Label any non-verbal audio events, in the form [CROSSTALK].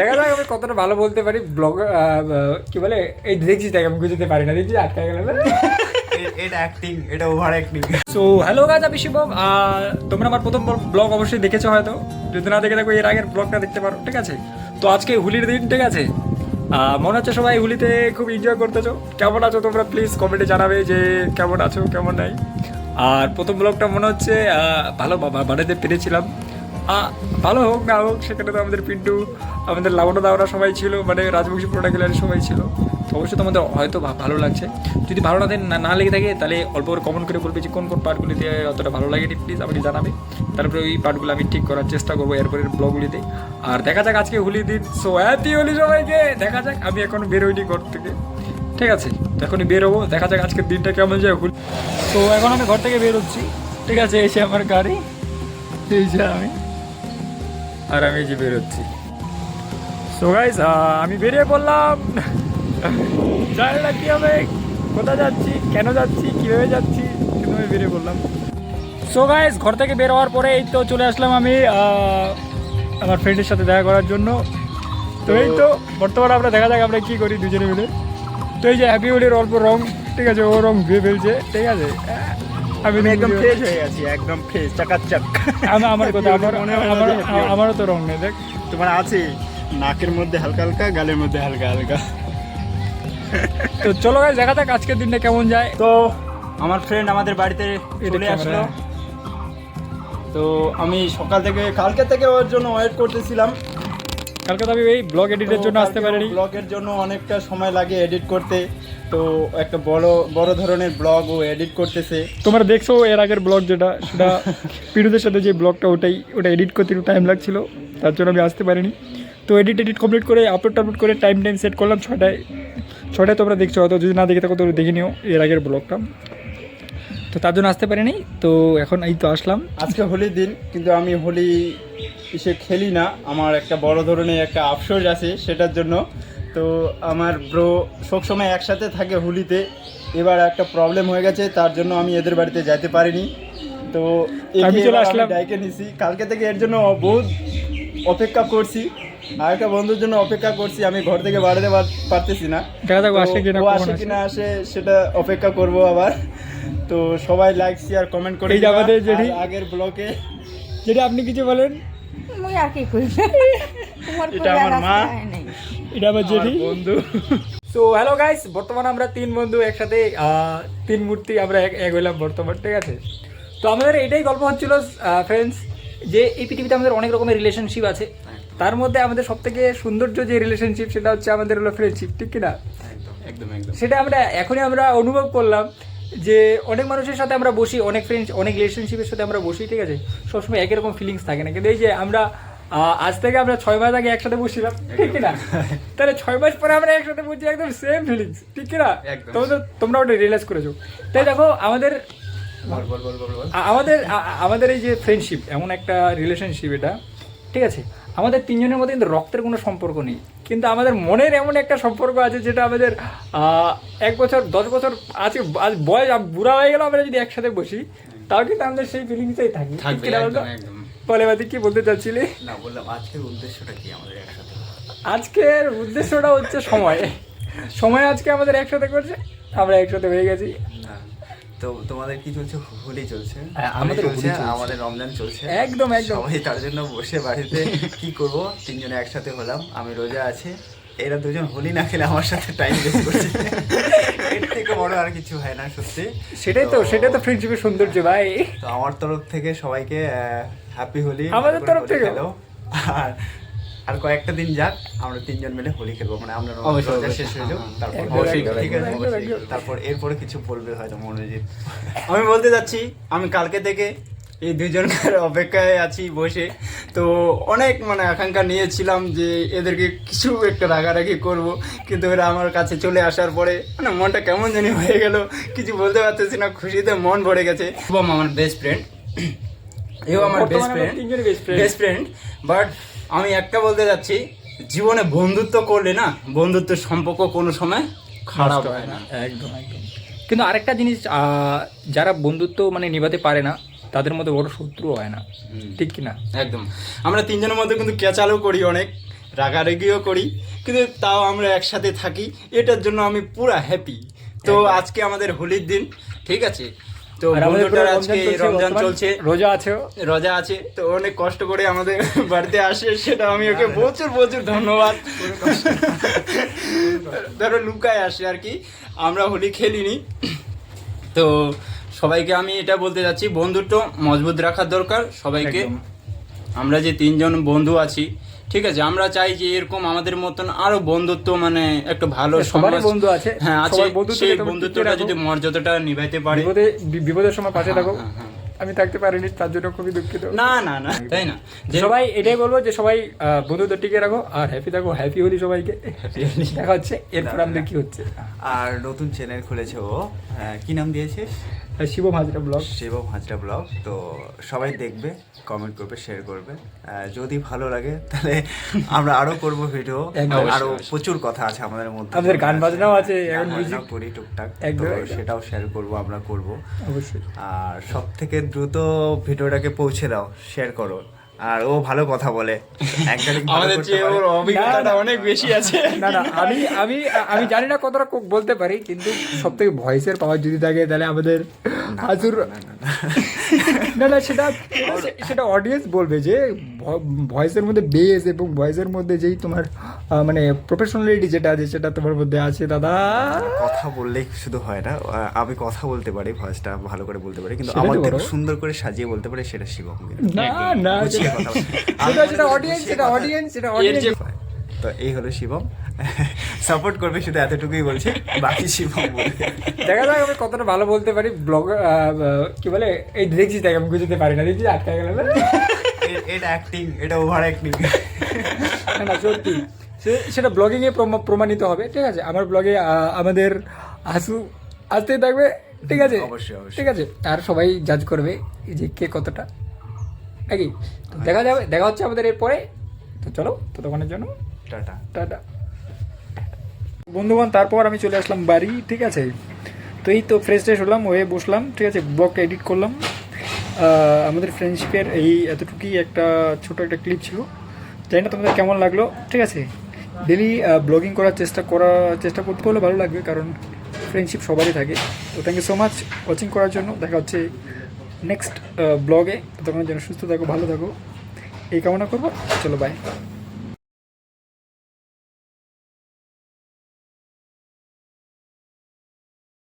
দেখা যাক আমি কতটা ভালো বলতে পারি ব্লগ কি বলে এই দেখছি দেখ আমি বুঝতে পারি না দেখছি আটকা গেলাম। এটা অ্যাক্টিং এটা ওভার অ্যাক্টিং সো হ্যালো গাছ আমি শিবম তোমরা আমার প্রথম ব্লগ অবশ্যই দেখেছ হয়তো। যদি না দেখে থাকো এর আগের ব্লগটা দেখতে পারো ঠিক আছে? তো আজকে হুলির দিন ঠিক আছে? মনে হচ্ছে সবাই হুলিতে খুব এনজয় করতেছো। কেমন আছো তোমরা? প্লিজ কমেন্টে জানাবে যে কেমন আছো কেমন নাই। আর প্রথম ব্লগটা মনে হচ্ছে ভালো বা- বানাতে পেরেছিলাম। ভালো হোক, না হোক, সেখানে তো আমাদের পিন্টু, আমাদের লাবণা দাওরা সবাই ছিল মানে রাজবংশী প্রোটা গেলার সবাই ছিল। তো অবশ্যই তোমাদের হয়তো ভালো লাগছে। যদি ভালো না না লেগে থাকে, তাহলে অল্প করে কমেন্ট করে বলবে যে, কোন কোন পার্টগুলিতে অতটা ভালো লাগেনি প্লিজ আমাকে জানাবে। তারপরে ওই পার্টগুলো আমি ঠিক করার চেষ্টা করব এরপরের ব্লগগুলিতে আর দেখা যাক আজকে হোলি দিন। সো হ্যাপি হোলি সবাইকে! দেখা যাক, আমি এখন বেরোইনি ঘর থেকে। ঠিক আছে এখনই বেরোবো। দেখা যাক আজকের দিনটা কেমন যায় হোলি। তো এখন আমি ঘর থেকে বেরোচ্ছি। ঠিক আছে এসে আমার গাড়ি। এই যে আমি। আর আমি যে বেরোচ্ছি। সো গাইস আমি বেরিয়ে পড়লাম। জানি না কি হবে? কোথায় যাচ্ছি? কেন যাচ্ছি? কীভাবে যাচ্ছি? কিন্তু আমি বেরিয়ে পড়লাম। সো গাইস ঘর থেকে বের হওয়ার পরে এই তো চলে আসলাম আমি আমার ফ্রেন্ডের সাথে দেখা করার জন্য। তো এই তো, বর্তমানে আমরা দেখা যাক আমরা কী করি দুজনে মিলে। তো এই যে হ্যাপি হোলির অল্প রং, ঠিক আছে, ও রং ধুয়ে ফেলছে, ঠিক আছে। আমি আমি একদম ফ্রেশ হয়ে গেছি একদম ফ্রেশ চাকাচাক আমার আমার [LAUGHS] কথা আমার আমার। আমারও তো রং নেই দেখ। তোমার আছে? নাকের মধ্যে হালকা হালকা গালের মধ্যে হালকা হালকা। তো চলো গাইস দেখা যাক আজকের দিনটা কেমন যায়। তো আমার ফ্রেন্ড আমাদের বাড়িতে চলে আসলো। তো আমি সকাল থেকে কালকে থেকে ওর জন্য ওয়েট করতেছিলাম। কালকে তো আমি এই ব্লগ এডিটের জন্য আসতে পারিনি। ব্লগের জন্য অনেকটা সময় লাগে এডিট করতে। তো একটা বড় বড় ধরনের ব্লগ ও এডিট করতেছে। তোমরা দেখছ এর আগের ব্লগ যেটা সেটা পিড়ুদের সাথে যে ব্লগটা ওটাই ওটা এডিট করতে একটু টাইম লাগছিল তার জন্য আমি আসতে পারিনি। তো এডিট এডিট কমপ্লিট করে আপলোড টাপলোড করে টাইম টাইম সেট করলাম ছটায় ছটায় তোমরা দেখছ হয়তো যদি না দেখে থাকো তো দেখে নিও এর আগের ব্লগটা। তো তার জন্য আসতে পারিনি তো এখন এই তো আসলাম। আজকে হোলির দিন কিন্তু আমি হোলি এসে খেলি না। আমার একটা বড় ধরনের একটা আফসোস আছে সেটার জন্য। তো আমার ব্রো সবসময় একসাথে থাকে হুলিতে। এবার একটা প্রবলেম হয়ে গেছে তার জন্য আমি এদের বাড়িতে যেতে পারিনি। তো আমি চলে আসলাম। ডাইকে নিছি। কালকে থেকে এর জন্য বহুত অপেক্ষা করছি। আর একটা বন্ধুর জন্য অপেক্ষা করছি আমি ঘর থেকে বাড়াতে পারতেছি না। ও আসে কিনা আসে আসে। কিনা আসে সেটা অপেক্ষা করব আবার। তো সবাই লাইক শেয়ার কমেন্ট করে এই। আমাদের যেটি- আগের ব্লকে যেটা আপনি কিছু বলেন? মুই আর কি করি [LAUGHS] এটা আমার মা। এটা আমার জেঠি? বন্ধু। সো হ্যালো গাইস বর্তমানে আমরা তিন বন্ধু একসাথে তিন মূর্তি আমরা এক এক হইলাম বর্তমান ঠিক আছে? তো আমাদের এটাই গল্প হচ্ছিল ফ্রেন্ডস যে এই পৃথিবীতে আমাদের অনেক রকমের রিলেশনশিপ আছে। তার মধ্যে আমাদের সব থেকে সৌন্দর্য যে রিলেশনশিপ সেটা হচ্ছে আমাদের হলো ফ্রেন্ডশিপ ঠিক কিনা? একদম একদম সেটা আমরা এখনই আমরা অনুভব করলাম যে অনেক মানুষের সাথে আমরা বসি অনেক ফ্রেন্ডস অনেক রিলেশনশিপের সাথে আমরা বসি ঠিক আছে? সবসময় একই রকম ফিলিংস থাকে না। কিন্তু এই যে আমরা আজ থেকে আমরা ছয় মাস আগে একসাথে বসছিলাম ঠিক না তাহলে ছয় মাস পরে আমরা একসাথে বসছি একদম সেম ফিলিংস ঠিক একদম। তোমরা তোমরা ওটা রিয়েলাইজ করেছ। তাই দেখো আমাদের আমাদের আমাদের এই যে ফ্রেন্ডশিপ এমন একটা রিলেশনশিপ এটা ঠিক আছে? আমাদের তিনজনের মধ্যে কিন্তু রক্তের কোনো সম্পর্ক নেই। কিন্তু আমাদের মনের এমন একটা সম্পর্ক আছে যেটা আমাদের এক বছর দশ বছর আছে আজ বয়স বুড়া হয়ে গেল আমরা যদি একসাথে বসি তাও কিন্তু আমাদের সেই ফিলিংসটাই থাকি বলে বাদি কি বলতে চাচ্ছিলি? না বললাম আজকের উদ্দেশ্যটা কি আমাদের একসাথে? আজকের উদ্দেশ্যটা হচ্ছে সময়। সময় আজকে আমাদের একসাথে করছে আমরা একসাথে হয়ে গেছি। না তো তোমাদের কি চলছে? হোলি চলছে। হ্যাঁ, আমাদের চলছে। আমাদের রমজান চলছে। একদম, একদম। সবাই তার জন্য বসে বাড়িতে কি করব? তিনজনে একসাথে হলাম। আমি রোজা আছে এরা দুজন হোলি না খেলে আমার সাথে টাইম ওয়েস্ট করছে। এর থেকে বড় আর কিছু হয় না সত্যি। সেটাই তো সেটাই তো ফ্রেন্ডশিপের সৌন্দর্য ভাই। তো আমার তরফ থেকে সবাইকে হ্যাপি হোলি আমাদের তরফ থেকেও। আর আর কয়েকটা দিন যাক আমরা তিনজন মিলে হোলি খেলব। মানে আমরা রোজা শেষ হয়ে যাক হ্যাঁ, তারপর ঠিক আছে। তারপর এরপরে কিছু বলবে হয়তো মনোজিৎ। আমি বলতে যাচ্ছি আমি কালকে থেকে এই দুজনকার অপেক্ষায় আছি বসে। তো অনেক মানে আকাঙ্ক্ষা নিয়েছিলাম যে এদেরকে কিছু একটা রাগারাগি করব কিন্তু এরা আমার কাছে চলে আসার পরে মানে মনটা কেমন জানি হয়ে গেল কিছু বলতে পারতেছি না খুশিতে মন ভরে গেছে। এবং আমার বেস্ট ফ্রেন্ড এও আমার best friend best friend but আমি একটা বলতে যাচ্ছি জীবনে বন্ধুত্ব করলে না বন্ধুত্বের সম্পর্ক কোনো সময় খারাপ হয় না। একদম একদম। কিন্তু আরেকটা জিনিস যারা বন্ধুত্ব মানে নিভাতে পারে না তাদের মধ্যে বড় শত্রু হয় না। ঠিক কি না? একদম। আমরা তিনজনের মধ্যে কিন্তু ক্যাচালও করি অনেক রাগারাগিও করি কিন্তু তাও আমরা একসাথে থাকি। এটার জন্য আমি পুরা হ্যাপি তো আজকে আমাদের হোলির দিন ঠিক আছে? তো বন্ধুটার আজকে রমজান চলছে রোজা আছে। রোজা আছে তো অনেক কষ্ট করে আমাদের [LAUGHS] বাড়িতে আসে সেটা আমি ওকে প্রচুর প্রচুর ধন্যবাদ। ধরো লুকায় আসে আর কি। আমরা হোলি খেলিনি। তো সবাইকে আমি এটা বলতে যাচ্ছি বন্ধুত্ব মজবুত রাখার দরকার। সবাইকে আমরা যে তিনজন বন্ধু আছি ঠিক আছে আমরা চাই যে এরকম আমাদের মতন আরও বন্ধুত্ব মানে একটা ভালো সবারই সমাজ- বন্ধু আছে। হ্যাঁ আছে। সেই বন্ধুত্বটা যদি মর্যাদাটা নিভাইতে পারে। বিপদে বি- বিপদের সময় পাশে থাকো। হ্যাঁ, হ্যাঁ। আমি থাকতে পারিনি তার জন্য খুবই দুঃখিত। না না না তাই না? যে সবাই এটাই বলব যে সবাই বন্ধুত্ব টিকে রাখো আর হ্যাপি থাকো। হ্যাপি হলি সবাইকে। দেখা হচ্ছে এরপর আমাদের কি হচ্ছে। আর নতুন চ্যানেল খুলেছে ও। হ্যাঁ, কি নাম দিয়েছিস? শিবম হাজরা ব্লগ। শিবম হাজরা ব্লগ তো সবাই দেখবে কমেন্ট করবে শেয়ার করবে। যদি ভালো লাগে তাহলে আমরা আরও করব ভিডিও। আরও প্রচুর কথা আছে আমাদের মধ্যে। আমাদের গান বাজনাও আছে, গান এখন মিউজিক করি টুকটাক সেটাও শেয়ার করব আমরা করব। অবশ্যই। আর সব থেকে দ্রুত ভিডিওটাকে পৌঁছে দাও শেয়ার করো। আর ও ভালো কথা বলে। আমাদের চেয়ে ওর অভিজ্ঞতাটা। অনেক বেশি আছে। না না আমি আমি আমি জানি না কতটা ক- বলতে পারি কিন্তু সব থেকে ভয়েসের পাওয়ার যদি থাকে তাহলে আমাদের হাজুর না না সেটা সেটা অডিয়েন্স বলবে যে ভয়েসের মধ্যে বেস এবং ভয়েসের মধ্যে যেই তোমার মানে প্রফেশনালিটি যেটা আছে সেটা তোমার মধ্যে আছে দাদা। কথা বললেই শুধু হয় না আমি কথা বলতে পারি ভয়েসটা ভালো করে বলতে পারি কিন্তু আমার থেকে সুন্দর করে সাজিয়ে বলতে পারি সেটা শিবম না না সেটা- অডিয়েন্স সেটা অডিয়েন্স সেটা অডিয়েন্স তো এই হলো শিবম। সাপোর্ট করবে শুধু এতটুকুই বলছে বাকি শিবম বলবে দেখা যাক আমি কতটা ভালো বলতে পারি ব্লগ কি বলে এই দেখছিস দেখ আমি বুঝতে পারি না দেখছিস আটকা গেল এটা অ্যাক্টিং এটা ওভার অ্যাক্টিং না সত্যি। সে- সেটা ব্লগিং এ প্রমা- প্রমাণিত হবে ঠিক আছে? আমার ব্লগে আমাদের হাসু আসতেই থাকবে ঠিক আছে? অবশ্যই, অবশ্যই। ঠিক আছে? আর সবাই জাজ করবে এই যে কে কতটা। নাকি? তো দেখা যাবে দেখা হচ্ছে আমাদের এরপরে। তো চলো ততক্ষণের জন্য। টাটা। টাটা। বন্ধুবান, তারপর আমি চলে আসলাম বাড়ি, ঠিক আছে? তো এই তো ফ্রেশ ট্রেশ হলাম, হয়ে বসলাম, ঠিক আছে? ব্লগটা এডিট করলাম। আমাদের ফ্রেন্ডশিপের এই এতটুকুই একটা ছোট একটা ক্লিপ ছিল। জানি না তোমাদের কেমন লাগল, ঠিক আছে? ডেলি ব্লগিং করার চেষ্টা করার চেষ্টা করতে হলে ভালো লাগবে, কারণ ফ্রেন্ডশিপ সবারই থাকে। তো thank you so much watching করার জন্য। দেখা হচ্ছে নেক্সট ব্লগে ততক্ষণের যেন সুস্থ থাকো, ভালো থাকো। এই কামনা করব। চলো বাই